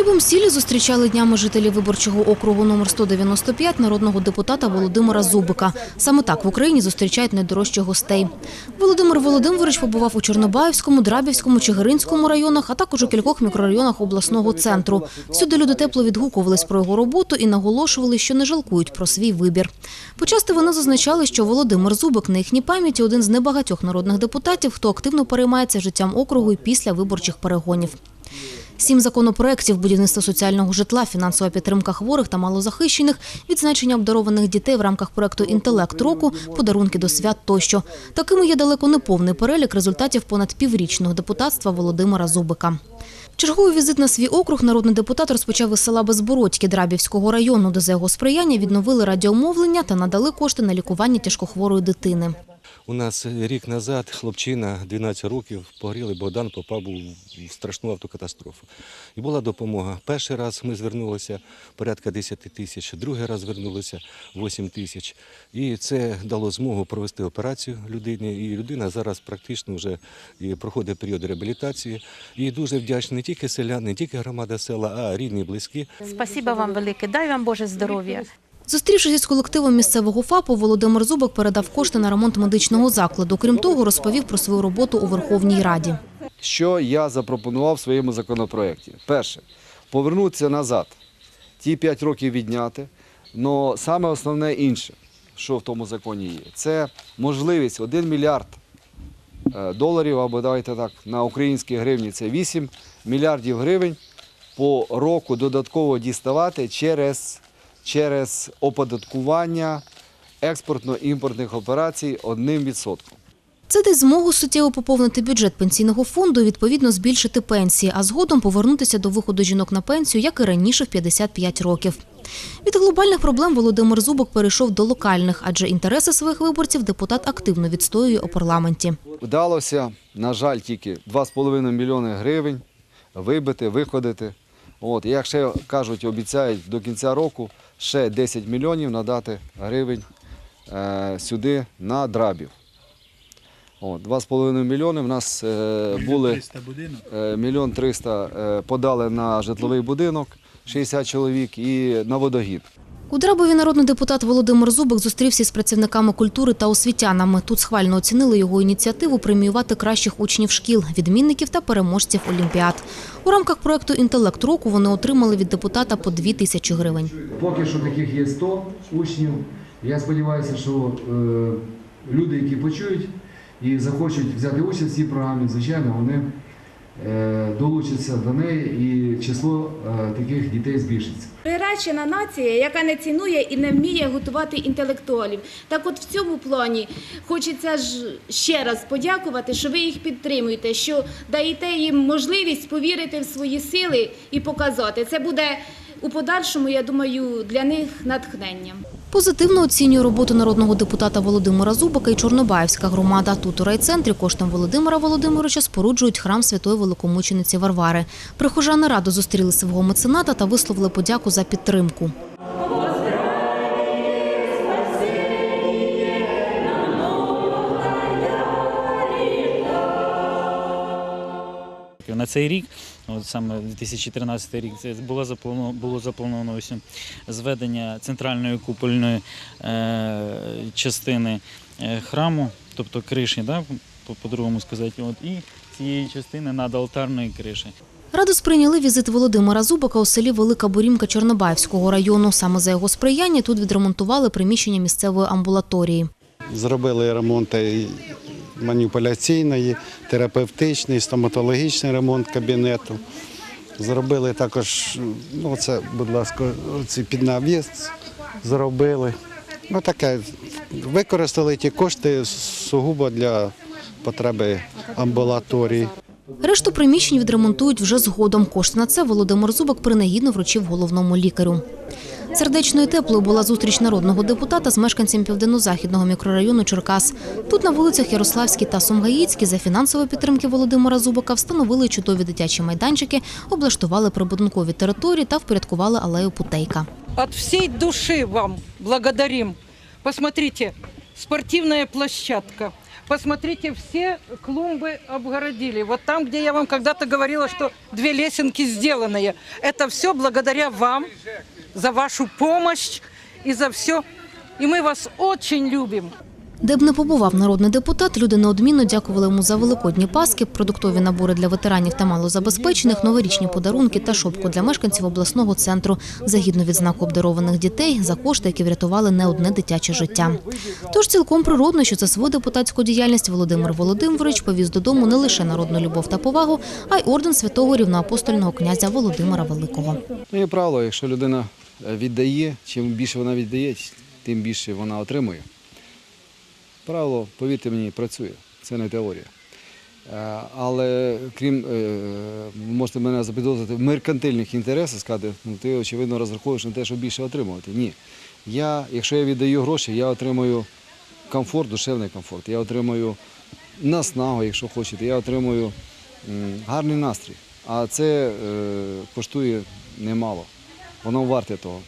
Хлібом сілі зустрічали днями жителі виборчого округу номер 195 народного депутата Володимира Зубика. Саме так в Україні зустрічають найдорожчих гостей. Володимир Володимирович побував у Чорнобаївському, Драбівському, Чигиринському районах, а також у кількох мікрорайонах обласного центру. Всюди люди тепло відгукувались про його роботу і наголошували, що не жалкують про свій вибір. Почасти вони зазначали, що Володимир Зубик на їхній пам'яті один з небагатьох народних депутатів, хто активно переймається життям округу і після виборчих перегонів. Сім законопроєктів будівництва соціального житла, фінансова підтримка хворих та малозахищених, відзначення обдарованих дітей в рамках проекту Інтелект року, подарунки до свят тощо. Такими є далеко не повний перелік результатів понад піврічного депутатства Володимира Зубика. Черговий візит на свій округ народний депутат розпочав із села Безбородьке Драбівського району, де за його сприяння відновили радіомовлення та надали кошти на лікування тяжкохворої дитини. У нас рік назад хлопчина 12 років погоріли, Богдан попав в страшну автокатастрофу. І була допомога. Перший раз ми звернулися порядка 10 тисяч, другий раз звернулися 8 тисяч. І це дало змогу провести операцію людині. І людина зараз практично вже проходить період реабілітації. І дуже вдячний не тільки селяни, не тільки громада села, а рідні, близькі. Спасибо вам велике. Дай вам Боже здоров'я. Зустрівшись із колективом місцевого ФАПу, Володимир Зубик передав кошти на ремонт медичного закладу. Крім того, розповів про свою роботу у Верховній Раді. Що я запропонував в своєму законопроекті? Перше, повернутися назад, ті 5 років відняти. але саме основне інше, що в тому законі є, це можливість 1 мільярд е, доларів, або давайте так, на українські гривні це 8 мільярдів гривень по року додатково діставати через, через оподаткування експортно-імпортних операцій одним відсотком. Це дасть змогу суттєво поповнити бюджет пенсійного фонду і відповідно збільшити пенсії, а згодом повернутися до виходу жінок на пенсію, як і раніше в 55 років. Від глобальних проблем Володимир Зубок перейшов до локальних, адже інтереси своїх виборців депутат активно відстоює у парламенті. Вдалося, на жаль, тільки 2,5 мільйони гривень вибити, виходити. От, як ще кажуть, обіцяють до кінця року ще 10 мільйонів надати гривень е, сюди на драбів. От, 2,5 мільйони в нас е, були е, мільйон 300 е, подали на житловий будинок, 60 чоловік і на водогін. У Драбові народний депутат Володимир Зубик зустрівся з працівниками культури та освітянами. Тут схвально оцінили його ініціативу преміювати кращих учнів шкіл, відмінників та переможців олімпіад. У рамках проекту Інтелект року вони отримали від депутата по 2 тисячі гривень. Поки що таких є 100 учнів. Я сподіваюся, що е, люди, які почують і захочуть взяти участь в цій програмі, звичайно, вони долучаться до неї і число е, таких дітей збільшиться. Приречена нація, яка не цінує і не вміє готувати інтелектуалів. Так от в цьому плані хочеться ж ще раз подякувати, що ви їх підтримуєте, що даєте їм можливість повірити в свої сили і показати. Це буде у подальшому, я думаю, для них натхненням. Позитивно оцінює роботу народного депутата Володимира Зубика і Чорнобаївська громада. Тут у райцентрі коштом Володимира Володимировича споруджують храм святої великомучениці Варвари. Прихожани раду зустріли свого мецената та висловили подяку за підтримку. На цей рік, от саме 2013 рік, це було заплановано, було заплановано ось зведення центральної купольної е, частини е, храму, тобто криші, да, по- по-другому сказати, от, і цієї частини надалтарної криші. Раду сприйняли візит Володимира Зубика у селі Велика Борімка Чорнобаївського району. Саме за його сприяння тут відремонтували приміщення місцевої амбулаторії. Зробили ремонти маніпуляційної, терапевтичний, стоматологічний ремонт кабінету. Зробили також, ну це, будь ласка, ці під навіс зробили. Ну таке, використали ті кошти сугубо для потреби амбулаторії. Решту приміщень відремонтують вже згодом. Кошти на це Володимир Зубик принагідно вручив головному лікарю. Сердечною і теплою була зустріч народного депутата з мешканцями південно-західного мікрорайону Черкас. Тут на вулицях Ярославській та Сумгаїцькій за фінансової підтримки Володимира Зубика встановили чудові дитячі майданчики, облаштували прибудинкові території та впорядкували алею Путейка. От всей души вам благодарим. Посмотрите, спортивная площадка, Посмотрите, все клумбы обгородили. Вот там, где я вам когда-то говорила, что две лесенки сделанные. Это все благодаря вам, за вашу помощь и за все. И мы вас очень любим. Де б не побував народний депутат, люди неодмінно дякували йому за великодні паски, продуктові набори для ветеранів та малозабезпечених, новорічні подарунки та шопку для мешканців обласного центру за гідну відзнаку обдарованих дітей за кошти, які врятували не одне дитяче життя. Тож цілком природно, що за свою депутатську діяльність Володимир Володимирович повіз додому не лише народну любов та повагу, а й орден святого рівноапостольного князя Володимира Великого. Ну і правило, якщо людина віддає, чим більше вона віддає, тим більше вона отримує. Правило, повірте мені, працює. Це не теорія. Е, Але крім, е, можете мене запідозрити, меркантильних інтересах сказати, ну ти очевидно розраховуєш на те, щоб більше отримувати. Ні. Я, якщо я віддаю гроші, я отримую комфорт, душевний комфорт. Я отримую наснагу, якщо хочете, я отримую гарний настрій. А це е, коштує немало. Воно варте того.